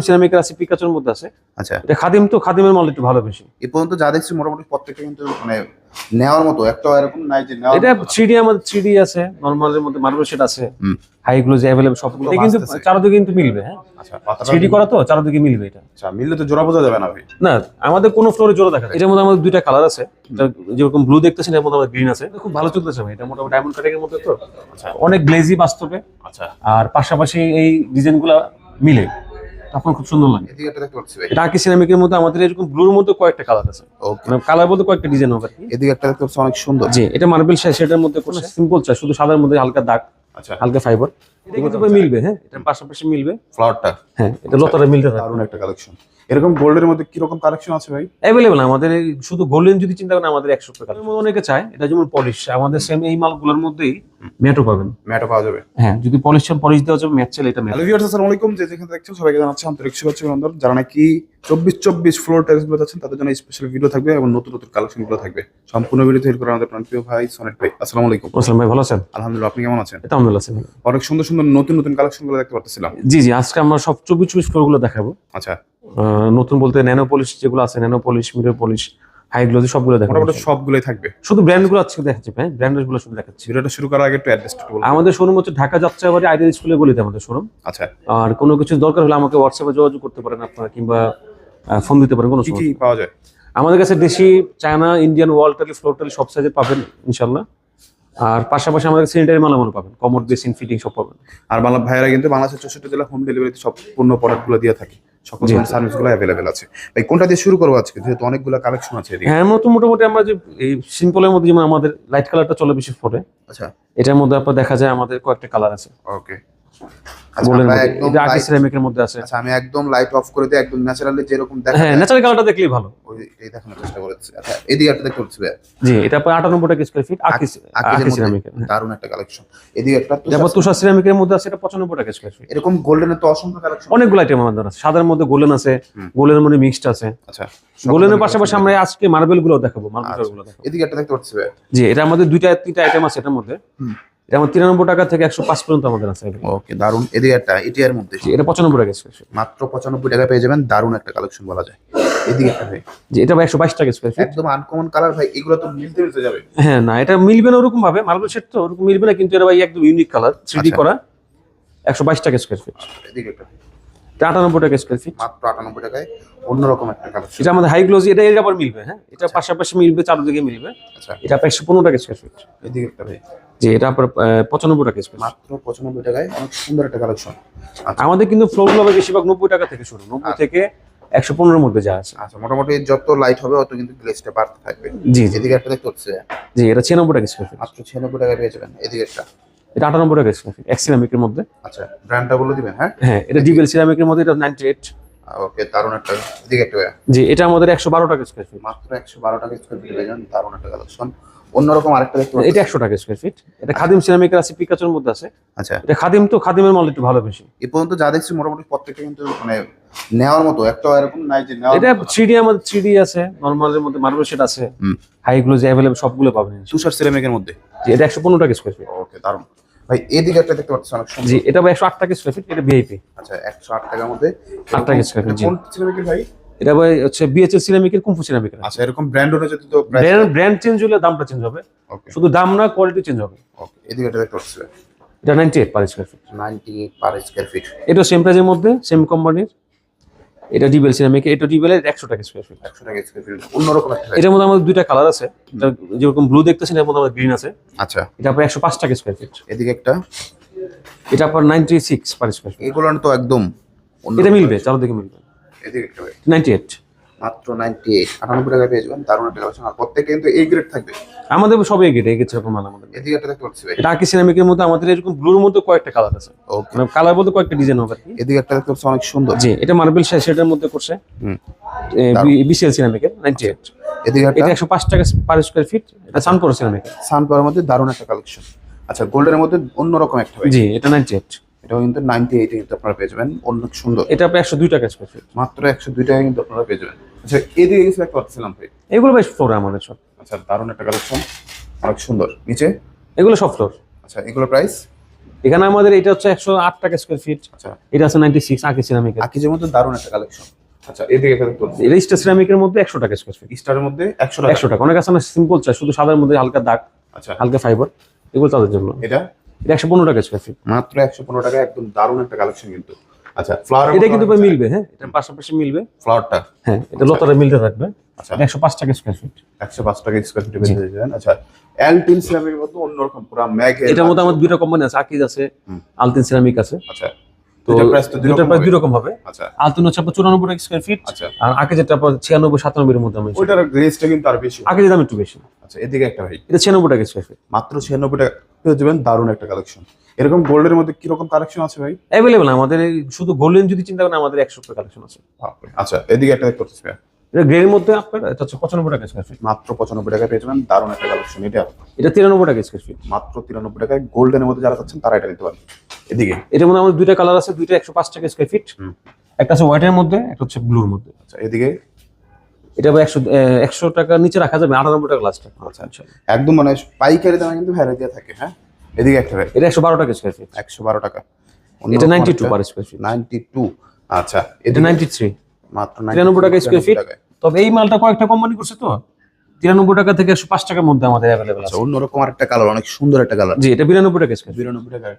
সিরামিকের আছে? পিকাচুর মধ্যে আছে। আচ্ছা। এটা খাদিম তো খাদিমের মাল একটু ভালো বেশি। এ পর্যন্ত যা দেখছি মোটামুটি প্রত্যেকটা কিন্তু মানে নেওয়ার মতো একটা এরকম নাই যে নেওয়ার এটা মতো। না। থ্রি ডি আমাদের আছে নর্মালের মধ্যে মার্বেল সেট আছে। সবগুলো কিন্তু চারদিকে কিন্তু মিলবে হ্যাঁ? আচ্ছা করা তো চারদিকে মিলবে এটা। আচ্ছা মিললে তো জোড়া বোঝা যাবে না ভাই। না আমাদের কোনো ফ্লোরে জোড়া দেখা যায়। এটার মধ্যে আমাদের দুইটা কালার আছে। যেরকম ব্লু দেখতেছেন এর মধ্যে আমাদের গ্রিন আছে। খুব ভালো চলতেছে ভাই এটা মোটামুটি ডায়মন্ড কাটিং এর মধ্যে তো। আচ্ছা। অনেক গ্লেজি বাস্তবে। আচ্ছা। আর পাশাপাশি এই ডিজাইনগুলো মিলে। তখন খুব সুন্দর লাগে। ডাকি সিরামিকের মধ্যে আমাদের এরকম ব্লুর মধ্যে কয়েকটা কালার আছে। মানে কালার বলতে কয়েকটা ডিজাইন হবে। এদিকে একটা দেখতে অনেক সুন্দর। জি এটা মার্বেল সেটার মধ্যে সিম্পল চাই শুধু সাদার মধ্যে হালকা দাগ আচ্ছা। হালকা ফাইবার এটা কিন্তু মিলবে হ্যাঁ? এটার পাশাপাশি মিলবে। ফ্লাওয়ারটা হ্যাঁ এটা লতারে মিলতে দারুণ একটা কালেকশন এরকম গোল্ডের মধ্যে কি রকম কালেকশন আছে ভাই? অ্যাভেলেবল আমাদের শুধু গোল্ডেন যদি চিন্তা করেন আমাদের একশো টাকা অনেকে চায় এটা যেমন পলিশ আমাদের সেম এই মালগুলোর মধ্যেই ম্যাটও পাবেন। ম্যাটও পাওয়া যাবে। হ্যাঁ যদি পলিশ চান পলিশ দেওয়া যাবে ম্যাট চাইলে এটা ম্যাট হ্যালো ভিউয়ার্স আসসালামু আলাইকুম। যে যেখানে দেখছেন সবাইকে জানাচ্ছি আন্তরিক শুভেচ্ছা অভিনন্দন। যারা নাকি চব্বিশ চব্বিশ ফ্লোর টাইলসগুলো যাচ্ছেন তাদের জন্য স্পেশাল ভিডিও থাকবে এবং নতুন নতুন কালেকশনগুলো থাকবে। সম্পূর্ণ ভিডিও তৈরি করে আমাদের প্রাণ ভাই সোনেট ভাই। আসসালামু আলাইকুম। ভাই ভালো আছেন? আলহামদুলিল্লাহ আপনি কেমন আছেন? আলহামদুলিল্লাহ। অনেক সুন্দর সুন্দর নতুন নতুন কালেকশনগুলো দেখতে পাচ্ছিলাম জি জি আজকে আমরা সব চব্বিশ চব্বিশ ফ্লোরগুলো দেখাবো। আচ্ছা। নতুন বলতে ন্যানো পলিশ যেগুলো আছে nano polish mirror polish high glossy সবগুলো দেখাবো। মোটামুটি সবগুলোই থাকবে। শুধু ব্র্যান্ডগুলো আজকে দেখাচ্ছি ভাই ব্র্যান্ডেরগুলো শুধু দেখাচ্ছি। ভিডিওটা শুরু করার আগে একটু বলুন। আমাদের শোরুম হচ্ছে ঢাকা যাত্রাবাড়ি আইডিয়াল স্কুলে বলিতে আমাদের শোরুম আচ্ছা। আর কোনো কিছু দরকার হলে আমাকে হোয়াটসঅ্যাপে যোগাযোগ করতে পারেন আপনারা কিংবা ফোন দিতে পারেন কোনো কি পাওয়া যায়? আমাদের কাছে দেশি চায়না ইন্ডিয়ান ওয়াল টালি ফ্লোর টালি সব পাবেন ইনশাল্লাহ আর পাশাপাশি আমাদের স্যানিটারি মালামাল পাবেন কমর বেসিন ফিটিং সব পাবেন। আর বাংলা ভাইয়েরা কিন্তু বাংলাদেশের চৌষট্টি জেলা হোম ডেলিভারিতে সব পণ্য প্রোডাক্টগুলো দিয়ে থাকে। সকল। অ্যাভেলেবেল আছে। ভাই কোনটা দিয়ে শুরু করব আজকে? যেহেতু অনেকগুলো কালেকশন আছে হ্যাঁ মোটামুটি আমরা যে এই সিম্পলের মধ্যে যেমন আমাদের লাইট কালারটা চলে বেশি ফোটে আচ্ছা। এটার মধ্যে আপনার দেখা যায় আমাদের কয়েকটা কালার আছে। ওকে সিরামিকের মধ্যে আছে। আচ্ছা আমি একদম লাইট অফ করে দিয়ে একদম ন্যাচারালি যেরকম দেখা হ্যাঁ ন্যাচারাল কালারটা দেখলেই ভালো। ওই এই দেখানোর চেষ্টা করেছি। আচ্ছা দেখতে পাচ্ছি জি এটা আপনার আটানব্বই টাকা স্কোয়ার ফিট আকি আকি সিরামিকের দারুণ একটা কালেকশন এদিকে একটা তারপর তুষার সিরামিকের মধ্যে আছে এটা পঁচানব্বই টাকা স্কোয়ার ফিট এরকম গোল্ডেনের তো অসংখ্য কালেকশন অনেকগুলো আইটেম আমাদের আছে। সাদার মধ্যে গোল্ডেন আছে হুম। গোল্ডেনের মধ্যে মিক্সড আছে। আচ্ছা গোল্ডেনের পাশাপাশি আমরা আজকে মার্বেলগুলো দেখাবো মার্বেলগুলো দেখাবো। এদিকে একটা দেখতে জি এটা আমাদের দুইটা তিনটা আইটেম আছে এটার মধ্যে। এটা তিরানব্বই টাকা থেকে একশো পাঁচ পর্যন্ত আমাদের আছে ওকে এদিকে একটা এটিআর মধ্যে এটা পঁচানব্বই টাকা মাত্র পঁচানব্বই টাকা পেয়ে যাবেন দারুণ একটা কালেকশন বলা যায়। এদিকে একটা ভাই। জি এটা একশো বাইশ টাকা স্কোয়ার ফিট একদম আনকমন কালার ভাই এগুলো তো মিলতে মিলতে যাবে। হ্যাঁ না এটা মিলবে না ওরকম ভাবে মার্বেল সেট তো ওরকম মিলবে না কিন্তু এটা ভাই একদম ইউনিক কালার আচ্ছা। করা একশো বাইশ টাকা স্কোয়ার ফিট এদিকে একটা এটা আটানব্বই টাকা স্কোয়ার ফিট মাত্র আটানব্বই টাকায় অন্যরকম একটা কালেকশন এটা আমাদের হাই গ্লোজি এটা এর আবার মিলবে হ্যাঁ? এটা পাশাপাশি মিলবে চারদিকে মিলবে। আচ্ছা। এটা একশো পনেরো টাকা স্কোয়ার ফিট এদিকে একটা ভাই। জি এটা আপনার পঁচানব্বই টাকা স্কোয়ার মাত্র পঁচানব্বই টাকায় অনেক সুন্দর একটা কালেকশন আচ্ছা। আমাদের কিন্তু ফ্লোরগুলো বেশিরভাগ নব্বই টাকা থেকে শুরু। নব্বই থেকে একশো পনেরোর মধ্যে যা আছে। আচ্ছা মোটামুটি যত লাইট হবে অত কিন্তু গ্লেজটা বাড়তে থাকবে। জি এদিকে একটা দেখতে হচ্ছে। জি এটা ছিয়ানব্বই টাকা স্কোয়ার ফিট মাত্র ছিয়ানব্বই টাকায় পেয়ে যাবেন এদিকে একটা। এটা আটানব্বই টাকা স্কোয়ার ফিট এক্সিরামিকের মধ্যে। আচ্ছা ব্র্যান্ডটা বলে দিবেন হ্যাঁ? হ্যাঁ এটা ডিবেল সিরামিকের মধ্যে এটা নাইনটি এইট ওকে দারুণ একটা এদিকে একটা। জি এটা আমাদের একশো বারো টাকা স্কোয়ার ফিট মাত্র একশো বারো টাকা স্কোয়ার ফিট পেয়ে যাবেন দারুণ একটা কালেকশন অন্যরকম আরেকটা দেখতে পাচ্ছি। এটা একশো টাকা স্কোয়ার ফিট এটা খাদিম সিরামিকের আছে পিকাচুর মধ্যে আছে। আচ্ছা। এটা খাদিম তো খাদিমের মাল একটু ভালো বেশি। এ পর্যন্ত যা দেখছি মোটামুটি প্রত্যেকটা কিন্তু মানে নেওয়ার মতো একটা এরকম নাই যে নেওয়ার এটা মতো। না। থ্রি ডি আমাদের থ্রি ডি আছে নর্মালের মধ্যে মার্বেল সেট আছে। হাই গ্লোজি অ্যাভেলেবল সবগুলো পাবেন তুষার সিরামিকের মধ্যে? জি এটা একশো পনেরো টাকা স্কোয়ার ফিট ওকে দারুণ। ভাই এদিকে একটা দেখতে পাচ্ছি অনেক সুন্দর। জি এটা একশো আট টাকা স্কোয়ার ফিট এটা ভিআইপি আচ্ছা একশো আট টাকার মধ্যে আট টাকা square feet, জি। কোন সিরামিকের ভাই? এটা ভাই হচ্ছে বিএচএল সিরামিকের কুম্ফু সিরামিকের আচ্ছা এরকম ব্র্যান্ড অনুযায়ী তো ব্র্যান্ড ব্র্যান্ড চেঞ্জ হলে দামটা চেঞ্জ হবে। শুধু দাম না কোয়ালিটি চেঞ্জ হবে। ওকে এদিকে একটা দেখতে পাচ্ছি। এটা ninety eight per square feet ninety eight per square feet এটা সেম প্রাইজের মধ্যে সেম কোম্পানির এটা ডিবেল সিরামিক এটা ডিবেলের একশো টাকা স্কোয়ার ফিট একশো টাকা স্কোয়ার ফিট অন্যরকম একটা এটার মধ্যে আমাদের দুইটা কালার আছে। যেরকম ব্লু দেখতেছেন এর মধ্যে আমাদের গ্রিন আছে। আচ্ছা। এটা আপনার একশো পাঁচ টাকা স্কোয়ার ফিট এদিকে একটা। এটা আপনার ninety six per square feet এগুলো তো একদম এটা মিলবে চারদিকে মিলবে। এদিকে একটা ভাই নাইনটি এইট মাত্র নাইনটি এইট আটানব্বই টাকা পেয়ে যাবেন দারুণ একটা কালেকশন আর প্রত্যেকে কিন্তু এই গ্রেড থাকবে। আমাদের মাল এদিকে একটা দেখতে পাচ্ছি ভাই। এটা সিরামিকের মধ্যে আমাদের এরকম ব্লুর মধ্যে কয়েকটা কালার আছে। ওকে মানে কালার বলতে কয়েকটা ডিজাইন হবে এদিকে একটা দেখতে পাচ্ছি অনেক সুন্দর। জি এটা মার্বেল মধ্যে করছে। হুম। বিসিএল সিরামিকের নাইনটি এইট এদিকে এটা একশো পাঁচ টাকা পার স্কোয়ার ফিট এটা সানপোর সিরামিকের সানপাওয়ার মধ্যে দারুণ একটা কালেকশন আচ্ছা গোল্ডের মধ্যে অন্যরকম একটা জি এটা নাইনটি এইট এটাও কিন্তু নাইনটি এইটে কিন্তু আপনারা পেয়ে যাবেন। অনেক সুন্দর। এটা একশো দুই টাকা স্কোয়ার ফিট মাত্র একশো দুই টাকা কিন্তু আপনারা পেয়ে যাবেন। আচ্ছা এদিকে কিছু একটা পাচ্ছিলাম ভাই। এগুলো বেশ ফ্লোর আমাদের সব। আচ্ছা দারুণ একটা কালেকশন অনেক সুন্দর। নিচে? এগুলো সব ফ্লোর আচ্ছা এগুলো প্রাইস এখানে আমাদের এটা হচ্ছে একশো আট টাকা স্কোয়ার ফিট আচ্ছা। এটা আছে নাইনটি সিক্স আকি সিরামিকের আকিজের মধ্যে দারুণ একটা কালেকশন আচ্ছা এদিকে এটা স্টার সিরামিকের মধ্যে একশো টাকা স্কোয়ার ফিট স্টারের মধ্যে একশো টাকা। একশো টাকা। অনেক আছে না সিম্পল চাই শুধু সাদার মধ্যে হালকা দাগ আচ্ছা। হালকা ফাইবার এগুলো তাদের জন্য। এটা? এটা একশো পনেরো টাকা স্কোয়ার ফিট মাত্র একশো পনেরো টাকা একদম দারুণ একটা কালেকশন কিন্তু। আচ্ছা ফ্লাওয়ার এটা কিন্তু ভাই মিলবে হ্যাঁ? এটা পাশাপাশি মিলবে। ফ্লাওয়ারটা হ্যাঁ এটা লতারা মিলতে থাকবে। আচ্ছা। একশো পাঁচ টাকা স্কোয়ার ফিট একশো পাঁচ টাকা স্কোয়ার ফিট বেঁচে যাবেন আচ্ছা অ্যালটিন সিরামিকের মধ্যে অন্যরকম পুরো ম্যাগ এটার মধ্যে আমার দুইটা কোম্পানি আছে আকিজ আছে আলটিন সিরামিক আছে। আচ্ছা। তো প্রাইস দুই রকম হবে। আচ্ছা। হচ্ছে আপনার চুরানব্বই টাকা স্কোয়ার ফিট আচ্ছা। আর আকিজ যেটা আপনার ছিয়ানব্বই সাতানব্বই এর মধ্যে আমি ওইটার গ্রেসটা কিন্তু আর বেশি। আকিজের দাম একটু বেশি। আচ্ছা এদিকে একটা ভাই। এটা ছিয়ানব্বই টাকা স্কোয়ার ফিট মাত্র ছিয়ানব্বই টাকা। পেয়ে যাবেন দারুণ একটা কালেকশন এরকম গোল্ডের মধ্যে কীরকম কালেকশন আছে ভাই? অ্যাভেলেবল আমাদের শুধু গোল্ডেন যদি চিন্তা করেন আমাদের একশো টাকা কালেকশন আছে। আচ্ছা এদিকে একটা দেখতে পাচ্ছি এটা গ্রের মধ্যে আপনার এটা হচ্ছে পঁচানব্বই টাকা স্কোয়ার ফিট মাত্র পঁচানব্বই টাকা পেয়ে যাবেন দারুণ একটা কালেকশন এটা এটা তিরানব্বই টাকা স্কোয়ার ফিট মাত্র তিরানব্বই টাকায় গোল্ডের মধ্যে যারা চাচ্ছেন তারা এটা নিতে পারেন এদিকে। এটার মধ্যে আমাদের দুইটা কালার আছে দুইটা একশো পাঁচ টাকা স্কোয়ার ফিট একটা আছে হোয়াইটের মধ্যে একটা হচ্ছে ব্লুর মধ্যে। আচ্ছা এদিকে? এটা আবার একশো একশো টাকা নিচে রাখা যাবে আটানব্বই টাকা লাস্ট আচ্ছা একদম মানে পাইকারি দামে কিন্তু ভ্যারাইটি থাকে হ্যাঁ? এদিকে একটা এটা একশো বারো টাকা স্কোয়ার ফিট একশো বারো টাকা। এটা ninety two per square feet ninety two আচ্ছা এটা নাইনটি থ্রি মাত্র 93 টাকা স্কোয়ার ফিট তবে এই মালটা কয়েকটা কোম্পানি করছে তো? তিরানব্বই টাকা থেকে একশো পাঁচ টাকার মধ্যে আমাদের অ্যাভেলেবেল আচ্ছা আছে। অন্যরকম আরেকটা কালার অনেক সুন্দর একটা কালার জি এটা বিরানব্বই টাকা স্কোয়ার বিরানব্বই টাকায়।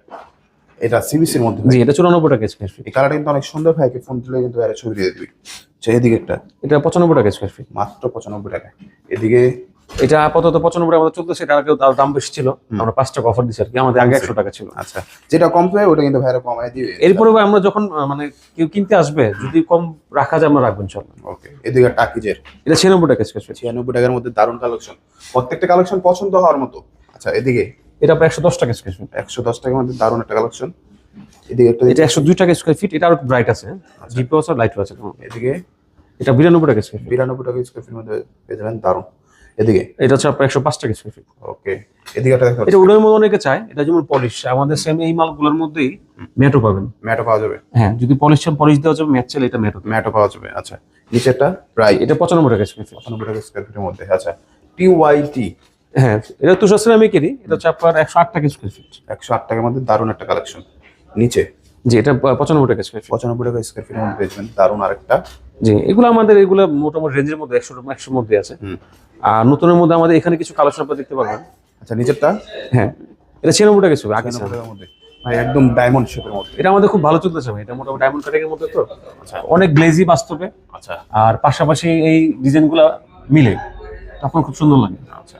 এটা সিবিসির মধ্যে জি এটা চুরানব্বই টাকা স্কোয়ার ফিট এই কালারটা কিন্তু অনেক সুন্দর ভাইকে ফোন দিলে কিন্তু আরে ছবি দিয়ে দিবি। আচ্ছা এদিকে একটা এটা পঁচানব্বই টাকা স্কোয়ার ফিট মাত্র পঁচানব্বই টাকা। এদিকে এটা আপাতত পঁচানব্বই আমাদের চলতেছে এটা তার দাম বেশি ছিল। আমরা পাঁচ টাকা অফার দিচ্ছি আর কি আমাদের আগে একশো টাকা ছিল। আচ্ছা। যেটা কম পায় ওটা কিন্তু ভাইরা কমায় দিবে। এরপরে আমরা যখন মানে কেউ কিনতে আসবে যদি কম রাখা যায় আমরা রাখবেন চল ওকে। এদিকে টাকিজের। এটা ছিয়ানব্বই টাকা স্কোয়ার ফিট ছিয়ানব্বই টাকার মধ্যে দারুণ কালেকশন প্রত্যেকটা কালেকশন পছন্দ হওয়ার মতো। আচ্ছা এদিকে। এটা আপনার একশো দশ টাকা স্কোয়ার ফিট একশো দশ টাকার মধ্যে দারুণ একটা কালেকশন এদিকে একটা এটা একশো দুই টাকা স্কোয়ার ফিট এটা আরও ব্রাইট আছে। জিপি আছে লাইট আছে। এদিকে? এটা বিরানব্বই টাকা স্কোয়ার ফিট বিরানব্বই টাকা স্কোয়ার ফিট মধ্যে পেয়ে যাবেন দারুণ। এদিকে? এটা হচ্ছে আপনার একশো পাঁচ টাকা স্কোয়ার ফিট ওকে এদিকে একটা এটা ওটার মধ্যে অনেকে চায় এটা যেমন পলিশ আমাদের সেম এই মালগুলোর মধ্যেই ম্যাটও পাবেন। ম্যাটও পাওয়া যাবে। হ্যাঁ যদি পলিশ চান পলিশ দেওয়া যাবে ম্যাট চাইলে এটা ম্যাটও ম্যাটও পাওয়া যাবে আচ্ছা। নিচেরটা প্রায় এটা পঁচানব্বই টাকা স্কোয়ার ফিট পঁচানব্বই টাকা স্কোয়ার ফিটের মধ্যে আচ্ছা। টি ওয়াই টি হ্যাঁ এটা তুষার সিরামিকেরই এটা হচ্ছে আপনার একশো আট টাকা স্কোয়ার ফিট একশো আট টাকার মধ্যে দারুণ একটা কালেকশন নিচে? জি এটা পঁচানব্বই টাকা স্কোয়ার ফিট পঁচানব্বই টাকা স্কোয়ার ফিটের মধ্যে পেয়েছেন দারুণ আরেকটা। জি এগুলো আমাদের এগুলো মোটামুটি রেঞ্জের মধ্যে একশো একশোর মধ্যে আছে। আর নতুনের মধ্যে আমাদের এখানে কিছু কালেকশন আপনারা দেখতে পারবেন। আচ্ছা নিচেরটা? হ্যাঁ এটা ছিয়ানব্বই টাকা ছিল আগে। টাকার মধ্যে। ভাই একদম ডায়মন্ড শেপের মধ্যে। এটা আমাদের খুব ভালো চলতেছে ভাই এটা মোটামুটি ডায়মন্ড কাটিং এর মধ্যে তো। আচ্ছা। অনেক গ্লেজি বাস্তবে। আচ্ছা। আর পাশাপাশি এই ডিজাইনগুলো মিলে। তখন খুব সুন্দর লাগে। আচ্ছা।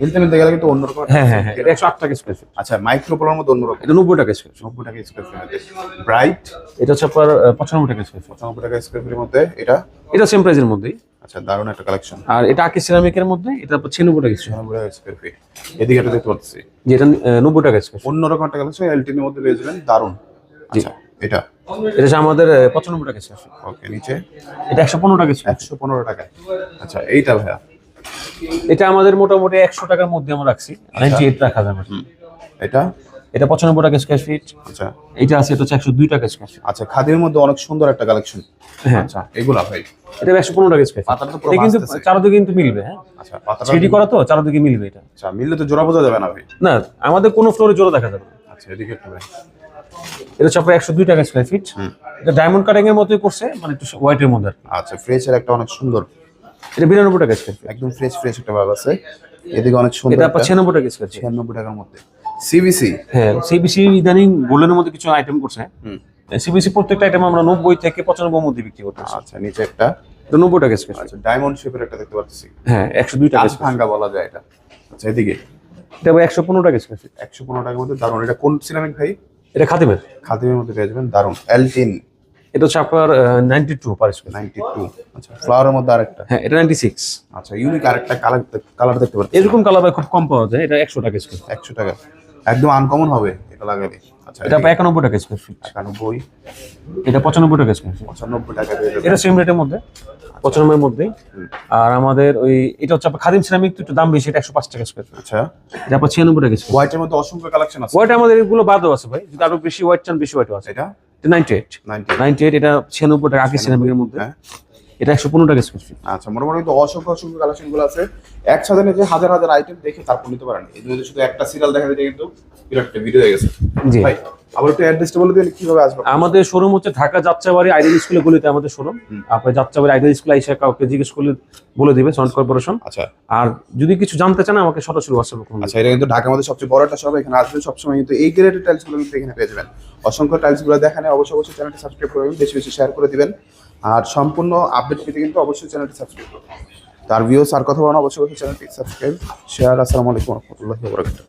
মিলতে গেলে কিন্তু অন্যরকম হ্যাঁ হ্যাঁ হ্যাঁ। এটা একশো আট টাকা স্কোয়ার ফিট আচ্ছা মাইক্রোপোলার মধ্যে অন্যরকম। এটা নব্বই টাকা স্কোয়ার ফিট নব্বই টাকা স্কোয়ার ব্রাইট এটা হচ্ছে আপনার পঁচানব্বই টাকা স্কোয়ার ফিট পঁচানব্বই টাকা স্কোয়ার ফিটের মধ্যে। এটা? এটা সেম প্রাইসের মধ্যেই আচ্ছা দারুণ একটা কালেকশন আর এটা আকি সিরামিকের মধ্যে এটা ছিয়ানব্বই টাকা স্কোয়ার টাকা স্কোয়ার ফিট এদিকে দেখতে পাচ্ছি। যেটা নব্বই টাকা স্কোয়ার ফিট অন্যরকম একটা কালেকশন এলটিনের মধ্যে পেয়ে যাবেন। দারুণ। আচ্ছা এটা? এটা হচ্ছে আমাদের পঁচানব্বই টাকা স্কোয়ার ফিট ওকে নিচে? এটা একশো পনেরো টাকা একশো পনেরো টাকায়। আচ্ছা এইটা ভাইয়া? এটা আমাদের মোটামুটি একশো টাকার মধ্যে আমরা রাখছি। নাইনটি এইট রাখা যাবে। এটা? এটা পঁচানব্বই টাকা স্কোয়ার ফিট আচ্ছা। এটা আছে এটা হচ্ছে একশো দুই টাকা স্কোয়ার ফিট আচ্ছা খাদির মধ্যে অনেক সুন্দর একটা কালেকশন হ্যাঁ। আচ্ছা এগুলা ভাই। এটা একশো পনেরো টাকা স্কোয়ার পাতাটা তো ফিট পুরো এটা কিন্তু চারদিকে কিন্তু মিলবে হ্যাঁ। আচ্ছা পাতাটা করা তো চারদিকে মিলবে এটা। আচ্ছা মিললে তো জোড়া বোঝা যাবে না ভাই। না আমাদের কোনো ফ্লোরে জোড়া দেখা যাবে না। আচ্ছা এদিকে একটু ভাই। এটা হচ্ছে আপনার একশো দুই টাকা স্কোয়ার ফিট এটা ডায়মন্ড কাটিং এর মতোই করছে মানে একটু হোয়াইটের মধ্যে আচ্ছা ফ্রেশের একটা অনেক সুন্দর এটা বিরানব্বই টাকা স্কোয়ার একদম ফ্রেশ ফ্রেশ একটা ভাব আছে। এদিকে অনেক সুন্দর এটা ছিয়ানব্বই টাকা স্কোয়ার ছিয়ানব্বই টাকার মধ্যে। সিবিসি হ্যাঁ সিবিসি ইদানিং গোল্ডেনের মধ্যে কিছু আইটেম করছে। হুম। সিবিসি প্রত্যেকটা আইটেম আমরা নব্বই থেকে পঁচানব্বই মধ্যে বিক্রি করতেছি আচ্ছা নিচে একটা। এটা নব্বই টাকা স্কোয়ার আচ্ছা ডায়মন্ড শেপের একটা দেখতে পাচ্ছি। হ্যাঁ একশো দুই টাকা ভাঙ্গা বলা যায় এটা। আচ্ছা এদিকে? এটা একশো পনেরো টাকা স্কোয়ার একশো পনেরো টাকার মধ্যে দারুণ। এটা কোন সিরামিক ভাই? এটা খাদিমের। খাদিমের মধ্যে পেয়ে যাবেন দারুণ। এলটিন এটা হচ্ছে আপনার ninety two per square ninety two আচ্ছা ফ্লাওয়ারের মধ্যে আরেকটা? হ্যাঁ এটা নাইনটি সিক্স আচ্ছা ইউনিক আরেকটা কালার কালার দেখতে পাচ্ছি। এরকম কালার খুব কম পাওয়া যায় এটা একশো টাকা স্কোয়ার একশো টাকা। একদম আনকমন হবে এটা লাগালে। আচ্ছা এটা একানব্বই টাকা স্কোয়ার ফিট একানব্বই। এটা পঁচানব্বই টাকা স্কোয়ার ফিট পঁচানব্বই টাকা এটা সেম রেটের মধ্যে পঁচানব্বই মধ্যেই। আর আমাদের ওই এটা হচ্ছে আপনার খাদিম সিরামিক একটু দাম বেশি এটা একশো পাঁচ টাকা স্কোয়ার আচ্ছা। এটা আপনার ছিয়ানব্বই টাকা স্কোয়ার হোয়াইটের মধ্যে অসংখ্য কালেকশন আছে। হোয়াইট আমাদের এগুলো বাদও আছে ভাই। যদি আরও বেশি হোয়াইট চান বেশি হোয়াইটও আছে। এটা? এটা ninety eight ninety ninety eight এটা ছিয়ানব্বই টাকা আগে সিরামিকের মধ্যে। হ্যাঁ। এটা একশো পনেরো টাকা স্কোয়ার ফিট আচ্ছা মোটামুটি তো অসংখ্য অসংখ্য কালেকশনগুলো আছে। একসাথে যে হাজার হাজার আইটেম দেখে তারপর নিতে পারেন। এই শুধু একটা সিরিয়াল দেখা যায় কিন্তু বিরাট একটা হয়ে গেছে। জি। ভাই আবার একটু অ্যাড্রেসটা বলে দিন কীভাবে আসবে? আমাদের শোরুম হচ্ছে ঢাকা যাত্রাবাড়ি আইডিয়াল স্কুলে গলিতে আমাদের শোরুম হুম। আপনার যাত্রাবাড়ি আইডিয়াল স্কুলে এসে কাউকে জিজ্ঞেস করলে বলে দিবে সন্ট কর্পোরেশন আচ্ছা। আর যদি কিছু জানতে চান আমাকে সরাসরি হোয়াটসঅ্যাপে ফোন আচ্ছা এটা কিন্তু ঢাকার মধ্যে সবচেয়ে বড় একটা শপ এখানে আসবেন সবসময় কিন্তু এই গ্রেডের টাইলসগুলো কিন্তু এখানে পেয়ে যাবেন। অসংখ্য টাইলসগুলো দেখানে অবশ্যই অবশ্যই চ্যানেলটি সাবস্ক্রাইব করবেন বেশি বেশি শেয়ার করে দিবেন। আর সম্পূর্ণ আপডেট পেতে কিন্তু অবশ্যই চ্যানেলটি সাবস্ক্রাইব করবেন তার ভিউস আর কথা বলানো অবশ্যই অবশ্যই চ্যানেলটি সাবস্ক্রাইব শেয়ার আসসালামু আলাইকুম রহমতুল্লাহি বারাকাতুহু।